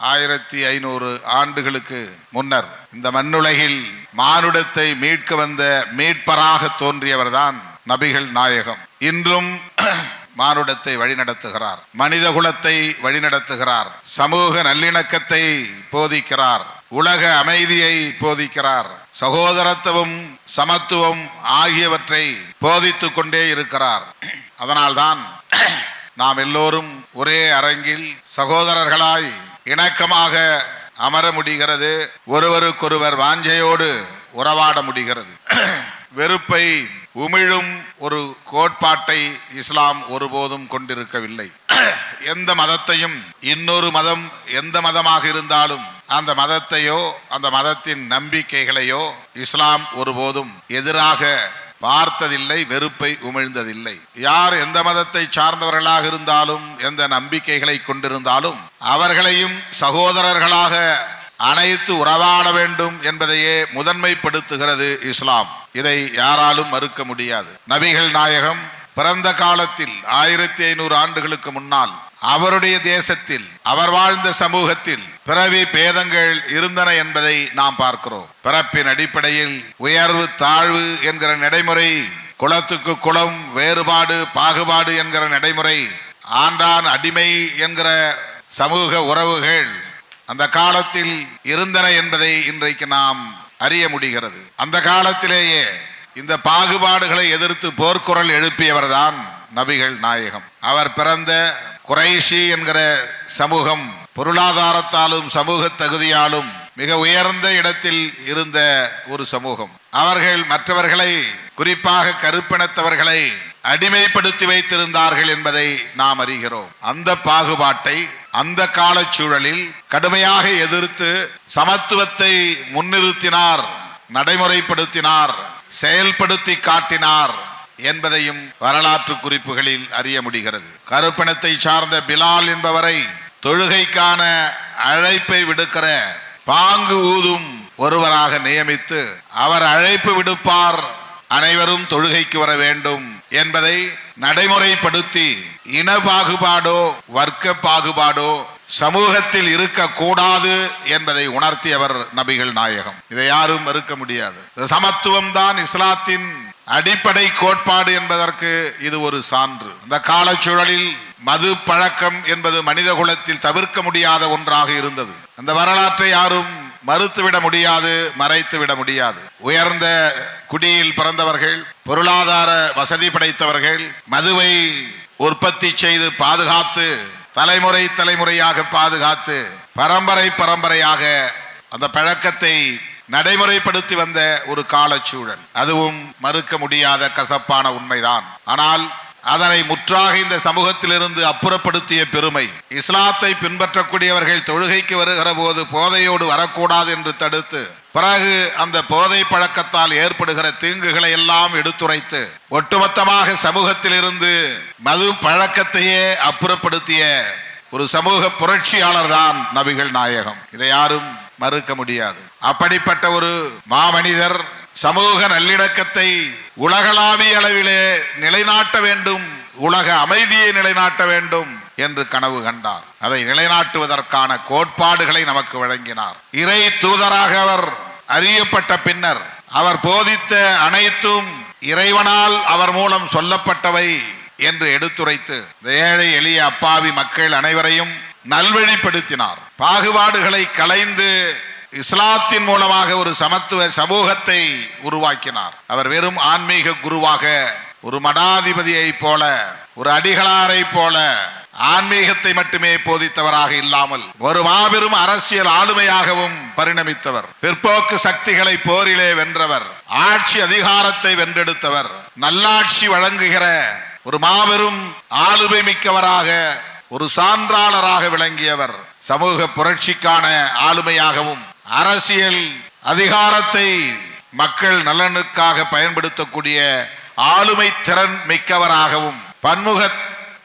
ஆயிரத்தி ஐநூறு ஆண்டுகளுக்கு முன்னர் இந்த மண்ணுலகில் மானுடத்தை மீட்க வந்த மீட்பராக தோன்றியவர்தான் நபிகள் நாயகம். இன்றும் மானுடத்தை வழிநடத்துகிறார் மனித குலத்தை வழிநடத்துகிறார் சமூக நல்லிணக்கத்தை போதிக்கிறார் உலக அமைதியை போதிக்கிறார் சகோதரத்துவம் சமத்துவம் ஆகியவற்றை போதித்துக் கொண்டே இருக்கிறார். அதனால்தான் நாம் எல்லோரும் ஒரே அரங்கில் சகோதரர்களாய் இணக்கமாக அமர முடிகிறது. ஒருவருக்கொருவர் வாஞ்சையோடு உறவாட முடிகிறது. வெறுப்பை உமிழும் ஒரு கோட்பாட்டை இஸ்லாம் ஒருபோதும் கொண்டிருக்கவில்லை. எந்த மதத்தையும் இன்னொரு மதம் எந்த மதமாக இருந்தாலும் அந்த மதத்தையோ அந்த மதத்தின் நம்பிக்கைகளையோ இஸ்லாம் ஒருபோதும் எதிராக பார்த்ததில்லை வெறுப்பை உமிழ்ந்ததில்லை. யார் எந்த மதத்தை சார்ந்தவர்களாக இருந்தாலும் எந்த நம்பிக்கைகளை கொண்டிருந்தாலும் அவர்களையும் சகோதரர்களாக அனைத்து உறவாட வேண்டும் என்பதையே முதன்மைப்படுத்துகிறது இஸ்லாம். இதை யாராலும் மறுக்க முடியாது. நபிகள் நாயகம் பிறந்த காலத்தில் ஆயிரத்தி ஐநூறு ஆண்டுகளுக்கு முன்னால் அவருடைய தேசத்தில் அவர் வாழ்ந்த சமூகத்தில் பிறவி பேதங்கள் இருந்தன என்பதை நாம் பார்க்கிறோம். பிறப்பின் அடிப்படையில் உயர்வு தாழ்வு என்கிற நடைமுறை குளத்துக்கு குளம் வேறுபாடு பாகுபாடு என்கிற நடைமுறை ஆண்டான் அடிமை என்கிற சமூக உறவுகள் அந்த காலத்தில் இருந்தன என்பதை இன்றைக்கு நாம் அறிய முடிகிறது. அந்த காலத்திலேயே இந்த பாகுபாடுகளை எதிர்த்து போர்க்குரல் எழுப்பியவர்தான் நபிகள் நாயகம். அவர் பிறந்த குறைஷி என்கிற சமூகம் பொருளாதாரத்தாலும் சமூக தகுதியாலும் மிக உயர்ந்த இடத்தில் இருந்த ஒரு சமூகம். அவர்கள் மற்றவர்களை குறிப்பாக கருப்பினத்தவர்களை அடிமைப்படுத்தி வைத்திருந்தார்கள் என்பதை நாம் அறிகிறோம். அந்த பாகுபாட்டை அந்த காலச்சூழலில் கடுமையாக எதிர்த்து சமத்துவத்தை முன்னிறுத்தினார் நடைமுறைப்படுத்தினார் செயல்படுத்தி காட்டினார் என்பதையும் வரலாற்று குறிப்புகளில் அறிய முடிகிறது. கருப்பினத்தை சார்ந்த பிலால் என்பவரை தொழுகைக்கான அழைப்பை விடுக்கிற பாங்கு ஊதும் ஒருவராக நியமித்து அவர் அழைப்பு விடுப்பார். அனைவரும் தொழுகைக்கு வர வேண்டும் என்பதை நடைமுறைப்படுத்தி இன பாகுபாடோ வர்க்க பாகுபாடோ சமூகத்தில் இருக்கக்கூடாது என்பதை உணர்த்தியவர் நபிகள் நாயகம். இதை யாரும் மறுக்க முடியாது. சமத்துவம் தான் இஸ்லாத்தின் அடிப்படை கோட்பாடு என்பதற்கு இது ஒரு சான்று. இந்த காலச்சூழலில் மது பழக்கம் என்பது மனித குலத்தில் தவிர்க்க முடியாத ஒன்றாக இருந்தது. அந்த வரலாற்றை யாரும் மறுத்துவிட முடியாது மறைத்து விட முடியாது. உயர்ந்த குடியில் பிறந்தவர்கள் பொருளாதார வசதி படைத்தவர்கள் மதுவை உற்பத்தி செய்து பாதுகாத்து தலைமுறை தலைமுறையாக பாதுகாத்து பரம்பரை பரம்பரையாக அந்த பழக்கத்தை நடைமுறைப்படுத்தி வந்த ஒரு காலச்சூழல். அதுவும் மறுக்க முடியாத கசப்பான உண்மைதான். ஆனால் அதனை முற்றாக இந்த சமூகத்திலிருந்து அப்புறப்படுத்திய பெருமை. இஸ்லாத்தை பின்பற்றக்கூடியவர்கள் தொழுகைக்கு வருகிற போது போதையோடு வரக்கூடாது என்று தடுத்து பிறகு அந்த போதை பழக்கத்தால் ஏற்படுகிற தீங்குகளை எல்லாம் எடுத்துரைத்து ஒட்டுமொத்தமாக சமூகத்திலிருந்து மது பழக்கத்தையே அப்புறப்படுத்திய ஒரு சமூக புரட்சியாளர் தான் நபிகள் நாயகம். இதை யாரும் மறுக்க முடியாது. அப்படிப்பட்ட ஒரு மாமனிதர் சமூக நல்லிணக்கத்தை உலகளாவிய அளவிலே நிலைநாட்ட வேண்டும் உலக அமைதியை நிலைநாட்ட வேண்டும் என்று கனவு கண்டார். அதை நிலைநாட்டுவதற்கான கோட்பாடுகளை நமக்கு வழங்கினார். இறை தூதராக அவர் அறியப்பட்ட பின்னர் அவர் போதித்த அனைத்தும் இறைவனால் அவர் மூலம் சொல்லப்பட்டவை என்று எடுத்துரைத்து ஏழை எளிய அப்பாவி மக்கள் அனைவரையும் நல்வழிப்படுத்தினார். பாகுபாடுகளை களைந்து இஸ்லாத்தின் மூலமாக ஒரு சமத்துவ சமூகத்தை உருவாக்கினார். அவர் வெறும் ஆன்மீக குருவாக ஒரு மடாதிபதியை போல ஒரு அடிகளாரை போல ஆன்மீகத்தை மட்டுமே போதித்தவராக இல்லாமல் ஒரு மாபெரும் அரசியல் ஆளுமையாகவும் பரிணமித்தவர். பிற்போக்கு சக்திகளை போரிலே வென்றவர் ஆட்சி அதிகாரத்தை வென்றெடுத்தவர் நல்லாட்சி வழங்குகிற ஒரு மாபெரும் ஆளுமை மிக்கவராக ஒரு சான்றாளராக விளங்கியவர் சமூக புரட்சிக்கான ஆளுமையாகவும் அரசியல் அதிகாரத்தை மக்கள் நலனுக்காக பயன்படுத்தக்கூடிய ஆளுமை திறன் மிக்கவராகவும் பன்முக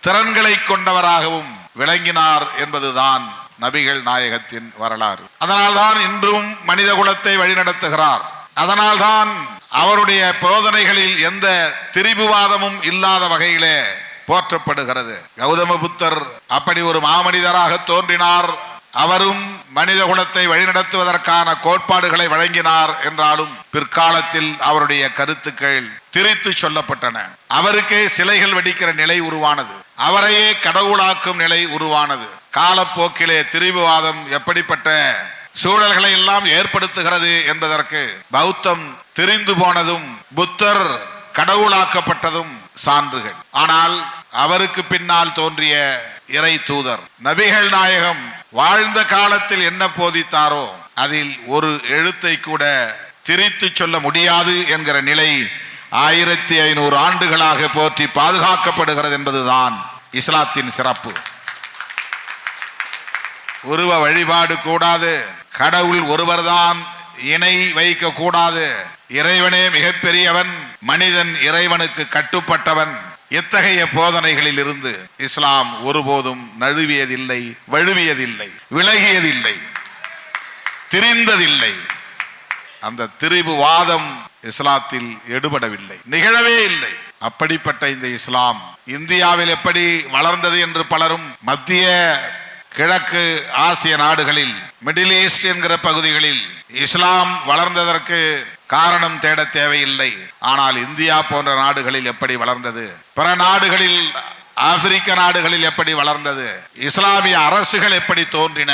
திறன்களை கொண்டவராகவும் விளங்கினார் என்பதுதான் நபிகள் நாயகத்தின் வரலாறு. அதனால்தான் இன்றும் மனித குலத்தை வழிநடத்துகிறார். அதனால்தான் அவருடைய போதனைகளில் எந்த திரிபுவாதமும் இல்லாத வகையிலே போற்றப்படுகிறது. கௌதம புத்தர் அப்படி ஒரு மாமனிதராக தோன்றினார் அவரும் மனித குலத்தை வழிநடத்துவதற்கான கோட்பாடுகளை வழங்கினார் என்றாலும் பிற்காலத்தில் அவருடைய கருத்துக்கள் திரித்து சொல்லப்பட்டன. அவருக்கே சிலைகள் வெடிக்கிற நிலை உருவானது. அவரையே கடவுளாக்கும் நிலை உருவானது. காலப்போக்கிலே திரிவுவாதம் எப்படிப்பட்ட சூழல்களை எல்லாம் ஏற்படுத்துகிறது என்பதற்கு பௌத்தம் திரிந்து போனதும் புத்தர் கடவுளாக்கப்பட்டதும் சான்றுகள். ஆனால் அவருக்கு பின்னால் தோன்றிய இறை தூதர் நபிகள் நாயகம் வாழ்ந்த காலத்தில் என்ன போதித்தாரோ அதில் ஒரு எழுத்தை கூட திரித்து சொல்ல முடியாது என்கிற நிலை ஆயிரத்தி ஐநூறு ஆண்டுகளாக போற்றி பாதுகாக்கப்படுகிறது என்பதுதான் இஸ்லாத்தின் சிறப்பு. உருவ வழிபாடு கூடாது கடவுள் ஒருவர்தான் இணை வைக்க கூடாது இறைவனே மிகப்பெரியவன் மனிதன் இறைவனுக்கு கட்டுப்பட்டவன். எத்தகைய போதனைகளில் இருந்து இஸ்லாம் ஒருபோதும் நழுவியதில்லை வழுவியதில்லை விலகியதில்லை திரிந்ததில்லை. அந்த திரிபு வாதம் இஸ்லாத்தில் எடுபடவில்லை நிகழவே இல்லை. அப்படிப்பட்ட இந்த இஸ்லாம் இந்தியாவில் எப்படி வளர்ந்தது என்று பலரும் மத்திய கிழக்கு ஆசிய நாடுகளில் மிடில் ஈஸ்ட் என்கிற பகுதிகளில் இஸ்லாம் வளர்ந்ததற்கு காரணம் தேட தேவையில்லை. ஆனால் இந்தியா போன்ற நாடுகளில் எப்படி வளர்ந்தது? பிற நாடுகளில் ஆப்பிரிக்க நாடுகளில் எப்படி வளர்ந்தது? இஸ்லாமிய அரசுகள் எப்படி தோன்றின?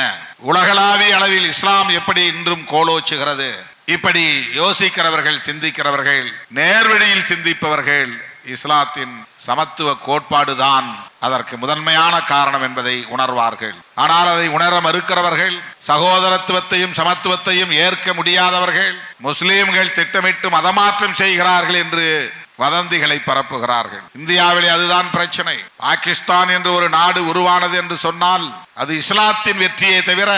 உலகளாவிய அளவில் இஸ்லாம் எப்படி இன்றும் கோலோச்சுகிறது? இப்படி யோசிக்கிறவர்கள் சிந்திக்கிறவர்கள் நேர்வழியில் சிந்திப்பவர்கள் இஸ்லாத்தின் சமத்துவ கோட்பாடுதான் அதற்கு முதன்மையான காரணம் என்பதை உணர்வார்கள். ஆனால் அதை உணர மறுக்கிறவர்கள் சகோதரத்துவத்தையும் சமத்துவத்தையும் ஏற்க முடியாதவர்கள் முஸ்லீம்கள் திட்டமிட்டு மதமாற்றம் செய்கிறார்கள் என்று வதந்திகளை பரப்புகிறார்கள். இந்தியாவிலே அதுதான் பிரச்சனை. பாகிஸ்தான் என்று ஒரு நாடு உருவானது என்று சொன்னால் அது இஸ்லாத்தின் வெற்றியை தவிர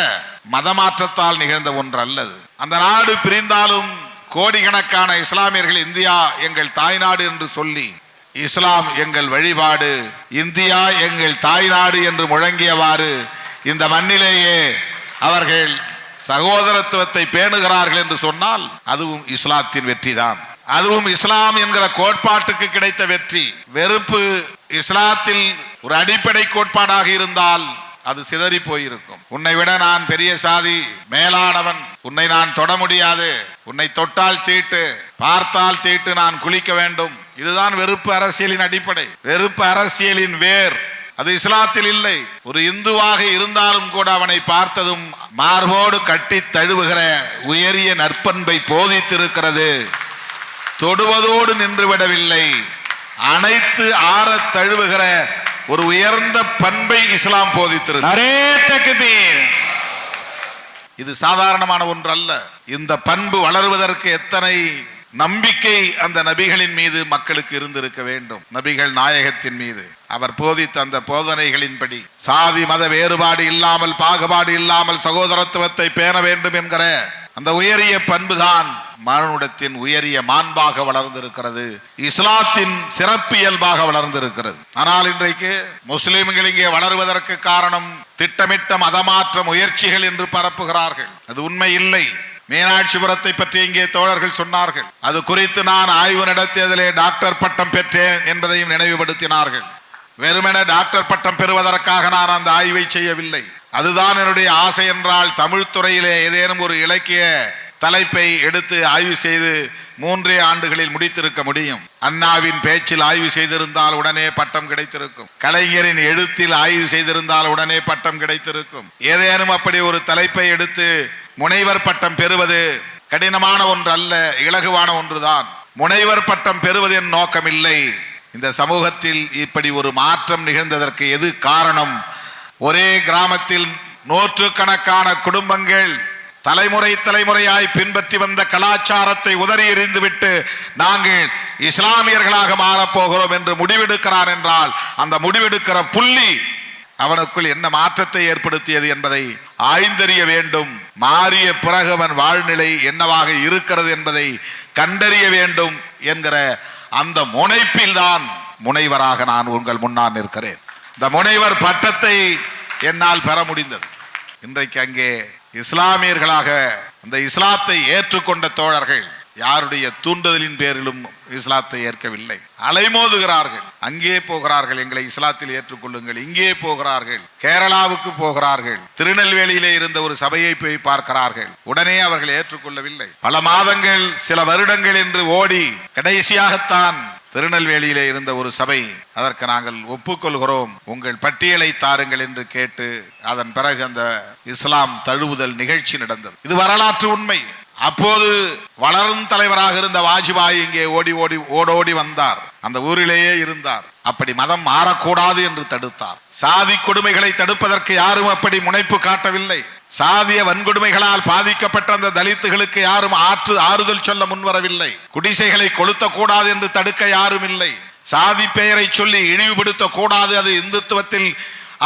மதமாற்றத்தால் நிகழ்ந்த ஒன்று அல்லது அந்த நாடு பிரிந்தாலும் கோடிக்கணக்கான இஸ்லாமியர்கள் இந்தியா எங்கள் தாய்நாடு என்று சொல்லி இஸ்லாம் எங்கள் வழிபாடு இந்தியா எங்கள் தாய்நாடு என்று முழங்கியவாறு இந்த மண்ணிலேயே அவர்கள் சகோதரத்துவத்தை பேணுகிறார்கள் என்று சொன்னால் அதுவும் இஸ்லாத்தின் வெற்றிதான். அதுவும் இஸ்லாம் என்கிற கோட்பாட்டுக்கு கிடைத்த வெற்றி. வெறுப்பு இஸ்லாத்தில் ஒரு அடிப்படை கோட்பாடாக இருந்தால் அது சிதறி போயிருக்கும். உன்னை விட நான் பெரிய சாதி மேலானவன். உன்னை நான் தொட முடியாது. உன்னை தொட்டால் தீட்டு பார்த்தால் தீட்டு நான் குளிக்க வேண்டும். இதுதான் வெறுப்பு அரசியலின் அடிப்படை. வெறுப்பு அரசியலின் வேர். அது இஸ்லாத்தில் இல்லை. ஒரு இந்துவாக இருந்தாலும் கூட அவனை பார்த்ததும் மார்போடு கட்டி தழுவுகிற உயரிய நற்பண்பை போதித்திருக்கிறது. தொடுவதோடு நின்றுவிடவில்லை. அனைத்து ஆற தழுவுகிற ஒரு உயர்ந்த பண்பை இஸ்லாம் போதித்திரு இது சாதாரணமான ஒன்று அல்ல இந்த பண்பு வளருவதற்கு எத்தனை நம்பிக்கை அந்த நபிகளின் மீது மக்களுக்கு இருந்திருக்க வேண்டும். நபிகள் நாயகத்தின் மீது. அவர் போதித்த அந்த போதனைகளின்படி. சாதி மத வேறுபாடு இல்லாமல் பாகுபாடு இல்லாமல் சகோதரத்துவத்தை பேண வேண்டும் என்கிற அந்த உயரிய பண்புதான் மானுடத்தின் உயரிய மாண்பாக வளர்ந்திருக்கிறது. இஸ்லாத்தின் சிறப்பியல்பாக வளர்ந்திருக்கிறது. ஆனால் இன்றைக்கு முஸ்லிம்கள் இங்கே வளருவதற்கு காரணம் திட்டமிட்ட மதமாற்ற முயற்சிகள் என்று பரப்புகிறார்கள். அது உண்மை இல்லை. மீனாட்சிபுரத்தை பற்றி இங்கே தோழர்கள் சொன்னார்கள். அது குறித்து நான் ஆய்வு நடத்தியதிலே டாக்டர் பட்டம் பெற்றேன் என்பதையும் நினைவுபடுத்தினார்கள். வெறுமென டாக்டர் பட்டம் பெறுவதற்காக நான் அந்த ஆய்வை செய்யவில்லை. அதுதான் என்னுடைய ஆசை என்றால் தமிழ் துறையிலே ஏதேனும் ஒரு இலக்கிய தலைப்பை எடுத்து ஆய்வு செய்து மூன்றே ஆண்டுகளில் முடித்திருக்க முடியும். அண்ணாவின் பேச்சில் ஆய்வு செய்திருந்தால் உடனே பட்டம் கிடைத்திருக்கும். கலைஞரின் எழுத்தில் ஆய்வு செய்திருந்தால் உடனே பட்டம் கிடைத்திருக்கும். ஏதேனும் அப்படி ஒரு தலைப்பை எடுத்து முனைவர் பட்டம் பெறுவது கடினமான ஒன்று அல்ல இலகுவான ஒன்றுதான். முனைவர் பட்டம் பெறுவதின் நோக்கம் இல்லை இந்த சமூகத்தில் இப்படி ஒரு மாற்றம் நிகழ்ந்ததற்கு எது காரணம்? ஒரே கிராமத்தில் நூற்றுக்கணக்கான குடும்பங்கள் தலைமுறை தலைமுறையாய் பின்பற்றி வந்த கலாச்சாரத்தை உதறி எறிந்துவிட்டு நாங்கள் இஸ்லாமியர்களாக மாறப்போகிறோம் என்று முடிவெடுக்கிறான் என்றால் அந்த முடிவெடுக்கிற புள்ளி அவனுக்குள் என்ன மாற்றத்தை ஏற்படுத்தியது என்பதை ஆய்ந்தறிய வேண்டும். மாறிய பிறகு அவன் வாழ்நிலை என்னவாக இருக்கிறது என்பதை கண்டறிய வேண்டும் என்கிற அந்த முனைப்பில்தான் முனைவராக நான் உங்கள் முன்னால் நிற்கிறேன். இந்த முனைவர் பட்டத்தை என்னால் பெற முடிந்தது. இன்றைக்கு அங்கே இஸ்லாமியர்களாக அந்த இஸ்லாத்தை ஏற்றுக்கொண்ட தோழர்கள் யாருடைய தூண்டுதலின் பேரிலும் இஸ்லாத்தை ஏற்கவில்லை. அலைமோதுகிறார்கள். அங்கே போகிறார்கள். எங்களை இஸ்லாத்தில் ஏற்றுக்கொள்ளுங்கள். இங்கே போகிறார்கள். கேரளாவுக்கு போகிறார்கள். திருநெல்வேலியிலே இருந்த ஒரு சபையை போய் பார்க்கிறார்கள். உடனே அவர்கள் ஏற்றுக்கொள்ளவில்லை. பல மாதங்கள் சில வருடங்கள் என்று ஓடி கடைசியாகத்தான் திருநெல்வேலியிலே இருந்த ஒரு சபை அதற்கு நாங்கள் ஒப்புக்கொள்கிறோம். உங்கள் பட்டியலை தாருங்கள் என்று கேட்டு அதன் பிறகு அந்த இஸ்லாம் தழுவுதல் நிகழ்ச்சி நடந்தது. இது வரலாற்று உண்மை. அப்போது வளரும் தலைவராக இருந்த வாஜ்பாய் இங்கே ஓடி ஓடி ஓடோடி வந்தார். அந்த ஊரிலேயே இருந்தார். அப்படி மதம் மாறக்கூடாது என்று தடுத்தார். சாதி கொடுமைகளை தடுப்பதற்கு யாரும் அப்படி முனைப்பு காட்டவில்லை. சாதிய வன்கொடுமைகளால் பாதிக்கப்பட்ட அந்த தலித்துகளுக்கு யாரும் ஆற்று ஆறுதல் சொல்ல முன்வரவில்லை. குடிசைகளை கொளுத்த கூடாது என்று தடுக்க யாரும் இல்லை. சாதி பெயரை சொல்லி இழிவுபடுத்த கூடாது அது இந்துத்துவத்தில்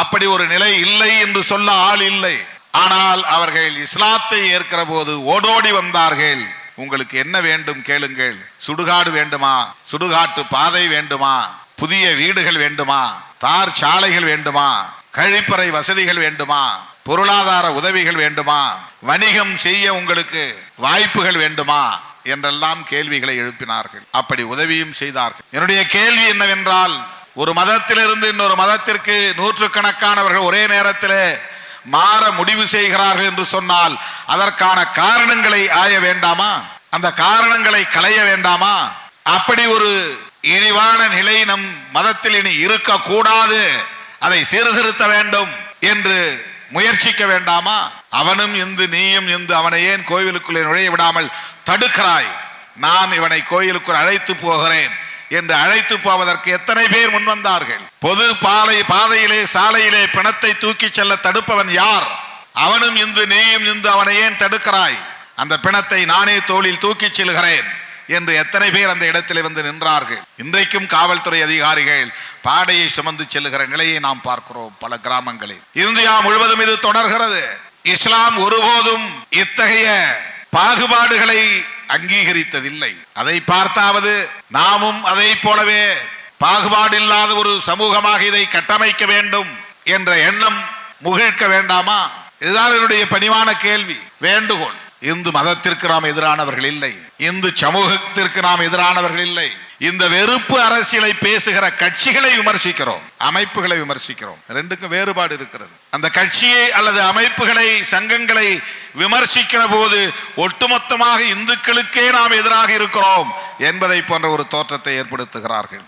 அப்படி ஒரு நிலை இல்லை என்று சொல்ல ஆள் இல்லை. ஆனால் அவர்கள் இஸ்லாத்தை ஏற்கிற போது ஓடோடி வந்தார்கள். உங்களுக்கு என்ன வேண்டும் கேளுங்கள். சுடுகாடு வேண்டுமா? சுடுகாட்டு பாதை வேண்டுமா? புதிய வீடுகள் வேண்டுமா? தார் சாலைகள் வேண்டுமா? கழிப்பறை வசதிகள் வேண்டுமா? பொருளாதார உதவிகள் வேண்டுமா? வணிகம் செய்ய உங்களுக்கு வாய்ப்புகள் வேண்டுமா? என்றெல்லாம் கேள்விகளை எழுப்பினார்கள். அப்படி உதவியும் செய்தார்கள். என்னுடைய கேள்வி என்னவென்றால் ஒரு மதத்திலிருந்து இன்னொரு மதத்திற்கு நூற்றுக்கணக்கானவர்கள் ஒரே நேரத்திலே மாற முடிவு செய்கிறார்கள் என்று சொன்னால் அதற்கான காரணங்களை ஆய வேண்டாமா? அந்த காரணங்களை களைய வேண்டாமா? அப்படி ஒரு இழிவான நிலை நம் மதத்தில் இனி இருக்கக்கூடாது. அதை சீர்திருத்த வேண்டும் என்று முயற்சிக்க வேண்டாமா? அவனும் இந்து நீயும் இந்து அவனை ஏன் கோவிலுக்குள்ளே நுழைய விடாமல் தடுக்கிறாய்? நான் இவனை கோயிலுக்குள் அழைத்து போகிறேன் என்று அழைத்து போவதற்கு எத்தனை பேர் முன் வந்தார்கள்? பொது பாலை பாதையிலே சாலையிலே பிணத்தை தூக்கி செல்ல தடுப்பவன் யார்? அவனும் இந்து நீயும் இந்து அவனை ஏன் தடுக்கிறாய்? அந்த பிணத்தை நானே தோளில் தூக்கிச் செல்கிறேன். என்று எத்தனை பேர் அந்த இடத்தில் வந்து நின்றார்கள். இன்றைக்கும் காவல்துறை அதிகாரிகள் பாடையை சுமந்து செல்லுகிற நிலையை நாம் பார்க்கிறோம் பல கிராமங்களில். இந்தியா முழுவதும் இது தொடர்கிறது. இஸ்லாம் ஒருபோதும் இத்தகைய பாகுபாடுகளை அங்கீகரித்ததில்லை. அதை பார்த்தாவது நாமும் அதை போலவே பாகுபாடு இல்லாத ஒரு சமூகமாக இதை கட்டமைக்க வேண்டும் என்ற எண்ணம் முகிழ்க்க வேண்டாமா? இதுதான் என்னுடைய பணிவான கேள்வி. வேண்டுகோள். இந்து மதத்திற்கு நாம் எதிரானவர்கள் இல்லை. இந்து சமூகத்திற்கு நாம் எதிரானவர்கள் இல்லை. இந்த வெறுப்பு அரசியலை பேசுகிற கட்சிகளை விமர்சிக்கிறோம் அமைப்புகளை விமர்சிக்கிறோம். ரெண்டுக்கும் வேறுபாடு இருக்கிறது. அந்த கட்சியை அல்லது அமைப்புகளை சங்கங்களை விமர்சிக்கிற போது ஒட்டுமொத்தமாக இந்துக்களுக்கே நாம் எதிராக இருக்கிறோம் என்பதை போன்ற ஒரு தோற்றத்தை ஏற்படுத்துகிறார்கள்.